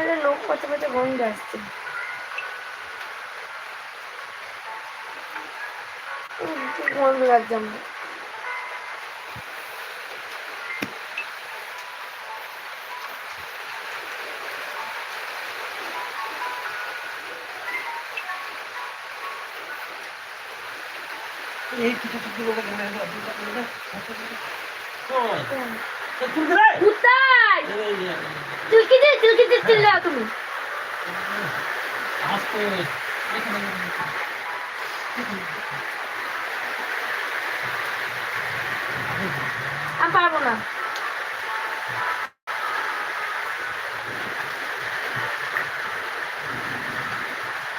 আরে লোক পচে পচে গন্ধ আসছে। গন্ধ লাগছে আমার। এই কিছু কিছু করে গেলে কোথায় চুলকি দিয়ে চুলকি দিয়ে চিল্লাও তুমি। আস্তে আমি পারব না।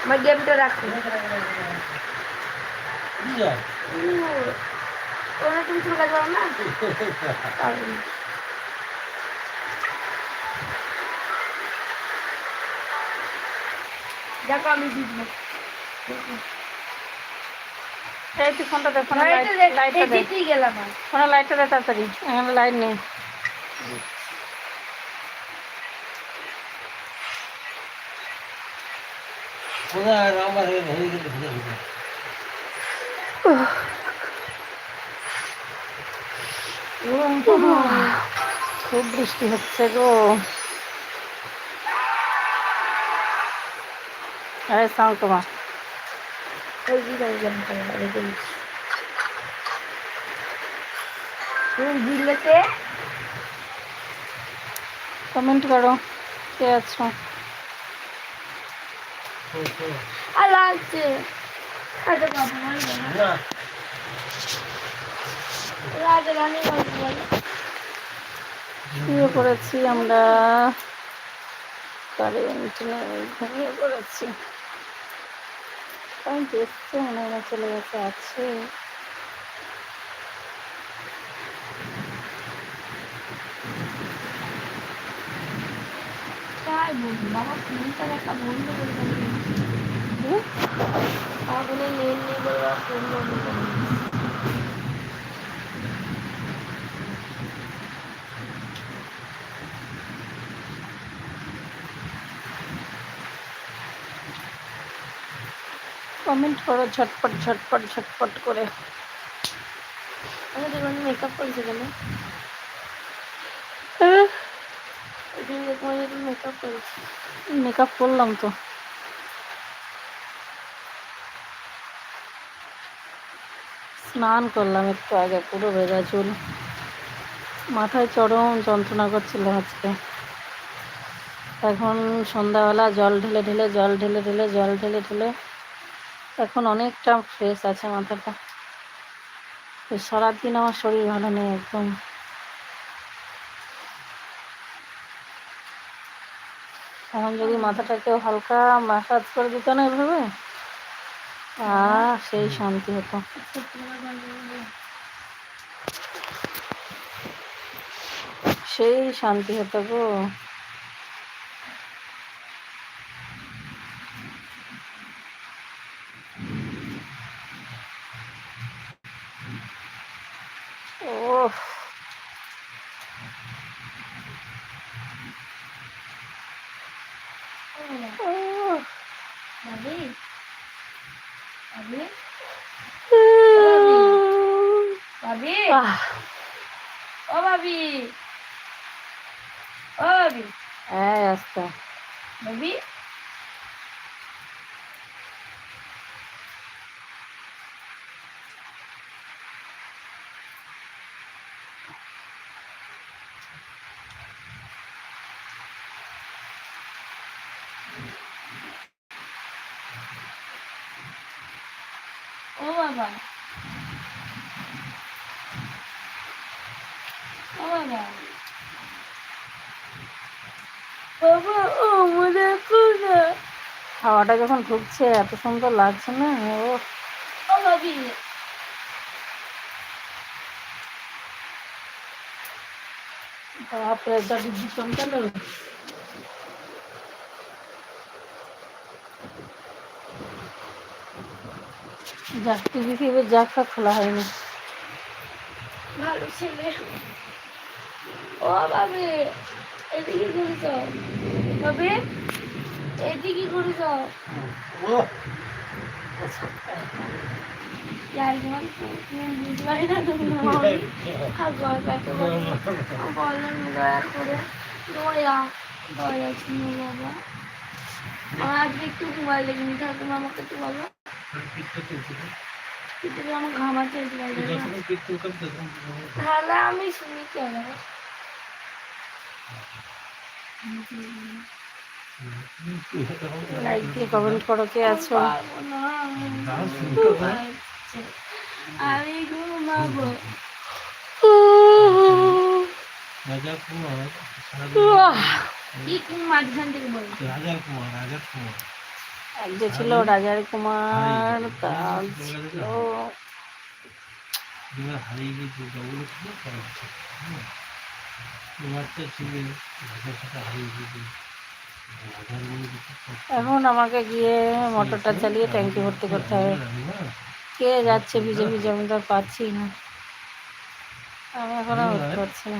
আমার গেমটা রাখো। ওরা তুমি চুল কাজ না পারব না। দেখো আমি জিতবো এই তুই ফোনটা দে ফোনের লাইটটা লাইটটা দে। জিতেই গেলাম ফোনের লাইটটা দে তাড়াতাড়ি এখানে লাইট নেই। খোদা নাম্বার গেল খোদা খোদা খুব বৃষ্টি হচ্ছে গো। আরে সাউন্ড তোমার। ওই জিতে গেলাম তাহলে রেখে দিচ্ছি তুমি জিতলেতে কমেন্ট করো কে আছো? আর লাগছে। আরে বাবা মারবে না না। রাজা বলে শুয়ে পড়েছি আমরা। কারেন্ট নেই ঘুমিয়ে পড়েছি। কারেন্ট দেখছে মনে হয় চলে গেছে আছে। বাবা ফোনটা দেখা বন্ধ করে দেবে বাবা বলে নেট নেই বলে ফোন বন্ধ করে কমেন্ট করো ঝটপট ঝটপট ঝটপট করে। আচ্ছা তোমার মেকআপ করেছে কেন? মেকআপ করেছে। মেকআপ করলাম তো। স্নান করলাম একটু আগে পুরো ভেজা চুল। মাথায় চরম যন্ত্রণা করছিল আজকে। এখন সন্ধ্যাবেলা জল ঢেলে ঢেলে জল ঢেলে ঢেলে জল ঢেলে ঢেলে এখন অনেকটা ফ্রেশ আছে মাথাটা। সারাদিন আমার শরীর ভালো নেই একদম। এখন যদি মাথাটাকেও হালকা মাসাজ করে দিত না এভাবে, আহ, সেই শান্তি হতো। সেই শান্তি হতো গো। ওহ ওহ ভাবি ভাবি ভাবি আহ ও ভাবি ও ভাবি এই আস্তে ভাবি ও বাবা ও বাবা। ও মনে হাওয়াটা যখন ঢুকছে এত সুন্দর লাগছে না? ও। ভাবি। বাপরে যা ডিগ্রি চমকালো যাক টিভি ফিভি যা খোলা হয়নি। ভালো ছেলে। ও বাবে, এদিকে ঘুরে যাও। বাবে, এদিকে যাও। আজকে একটু ঘুমাই লেগে ঠাকুমা আমাকে একটু বলো। আমার তাহলে আমি শুনি কেন? লাইক দিয়ে কমেন্ট করো কে আছো? আমি ঘুমাবো। রাজা কুমার কি কোন মাঝখান থেকে বলো রাজা কুমার রাজা কুমার যে ছিল রাজার কুমার তার ছিল এখন আমাকে গিয়ে মোটরটা চালিয়ে ট্যাঙ্কি ভর্তি করতে হবে। কে যাচ্ছে বিজেপি জমিদার পাচ্ছি না। আমি এখন পাচ্ছি না।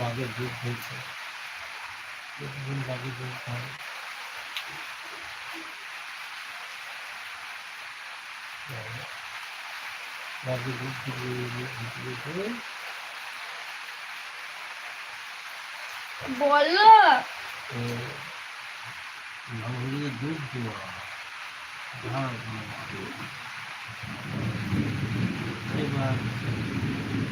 বাঘের দুধ হয়েছে। প্রতিদিন বাঘের দুধ খায়। বাঘের দুধ বিক্রি করে বলো। মামুলি দুধ দেওয়া ধান। এবার চিন্তা যত যাবে পাবনা নিয়ে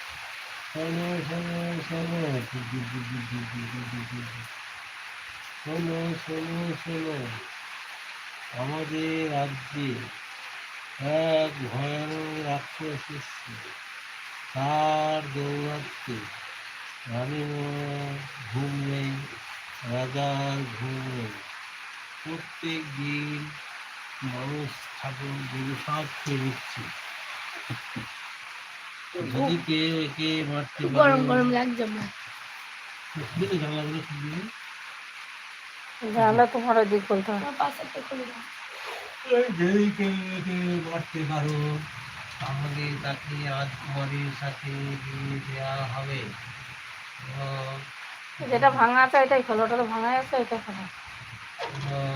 hello hello hello hello hello hello আমাদের রাজ্যে এক ভয়ানক রাক্ষস এসছে তার দৌরাত্মে রানীমার ঘুম নেই রাজার ঘুম নেই প্রত্যেক দিন মানুষ ঠাকুর গুরু দিচ্ছে খেয়ে নিচ্ছে যদি একে মারতে গরম গরম লাগছে আমার। খুলে জানলাগুলো খুলবে জানলা তোমার ওদিক বলতে হবে পাশে একটা খুলে দাও। যদি কেউ একে মারতে পারো তাহলে তাকে রাজকুমারীর সাথে বিয়ে দেওয়া হবে। যেটা ভাঙা আছে ওইটাই খোলো। ওটা তো ভাঙা আছে ওইটা খোলো। এবং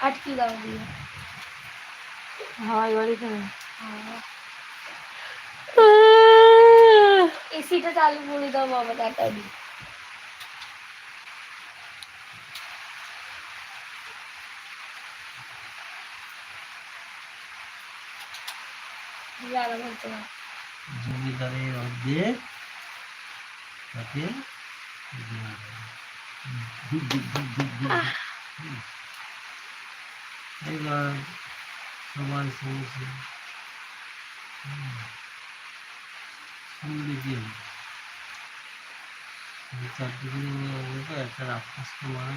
अटकी डाल दी हाँ। ये वाली तो इसी तो चालू पूरी तो मैं बताता हूँ জমিদারের অর্ধেক তাকে দিক দিক দিক দিক এবার সবাই শুনেছে শুনলে কি চারদিকে একটা রাক্ষসকে মারা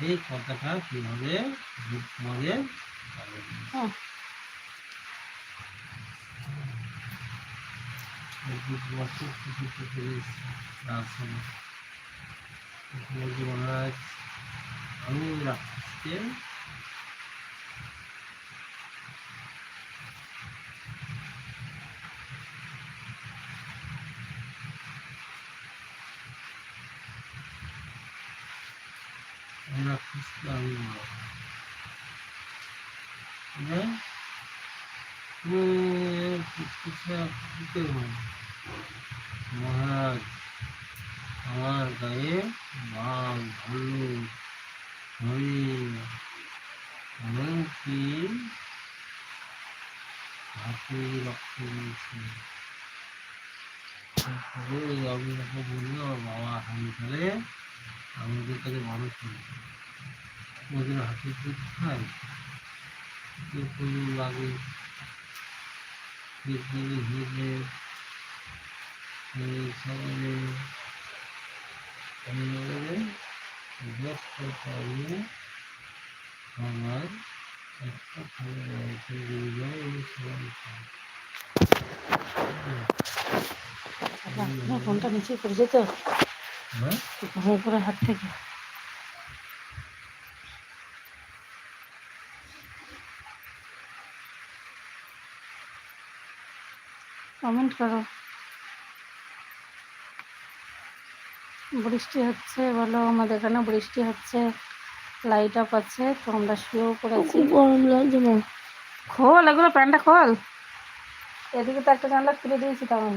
এই কথাটা কীভাবে তোমাকে বুঝবাসের কিছু কিছু মনে হয় তোমাদের হুম। চব্বিশ বছর কিছু থেকে আসেন বলছি মহারাজ আমি রাক্ষসকে আমি রাক্ষসকে আমি মারব হ্যাঁ মহারাজ আমার গায়ে বাঘ ভাল্লুক হরিণ এমনকি হাতি রক্ত দিয়েছে তারপরে আমি যখন আমার বাবা হানি খেলে আমাদের কাছে মানুষ ওদের হাতের দুধ খায় ফুল লাগে হিলে হিলে সবাই পাইনি আমার একটা ভালো রয়েছে বিজয় এবং ফোনটা নিচে পড়েছে তো। হ্যাঁ? হয়ে হাত থেকে। কমেন্ট করো। বৃষ্টি হচ্ছে বলো আমাদের এখানে বৃষ্টি হচ্ছে লাইট আপ আছে তো আমরা শুয়েও পড়েছি। গরম লাগছে না। খোল এগুলো প্যান্টটা খোল। এদিকে তো একটা জানলা খুলে দিয়েছি তেমন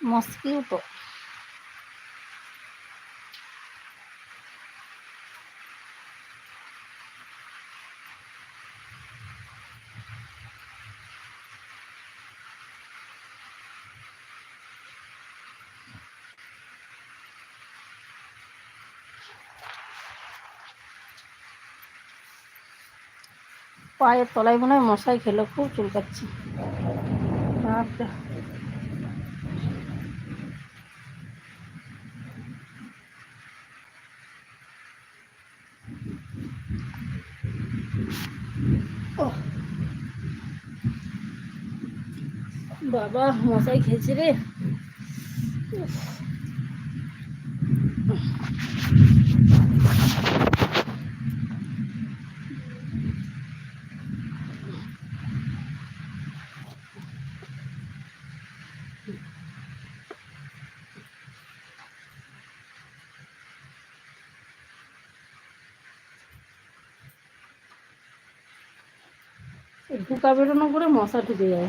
মস্কিউটো। পায়ের তলায় মনে হয় মশাই খেলো খুব চুলকাচ্ছে। বাপরে। বাবা মশাই খেয়েছে রে। ঢুকা বেরোনো করে মশা ঢুকে যায়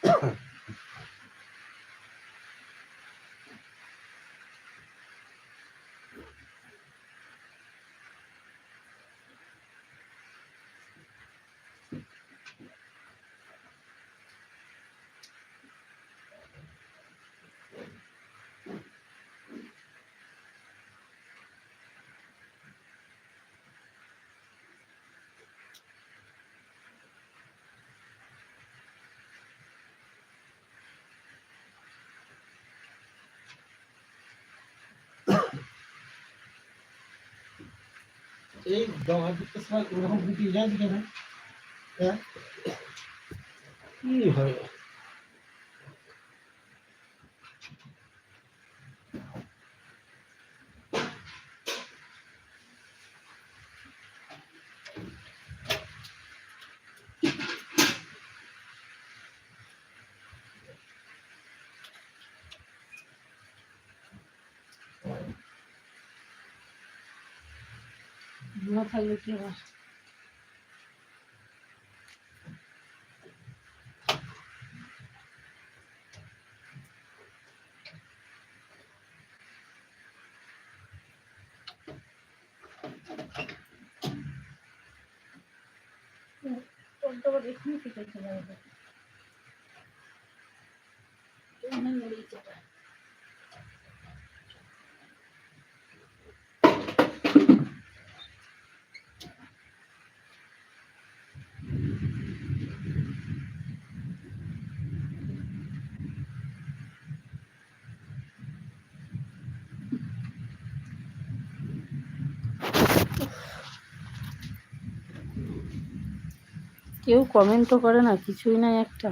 এই দশ দিতে সময় ওরকম গুটিয়ে যায় কেন? হ্যাঁ? কি হয়? না থাকলে কি আবার এখানে কেটে চলে যাবে কেউ কমেন্টও করে না কিছুই নাই একটা।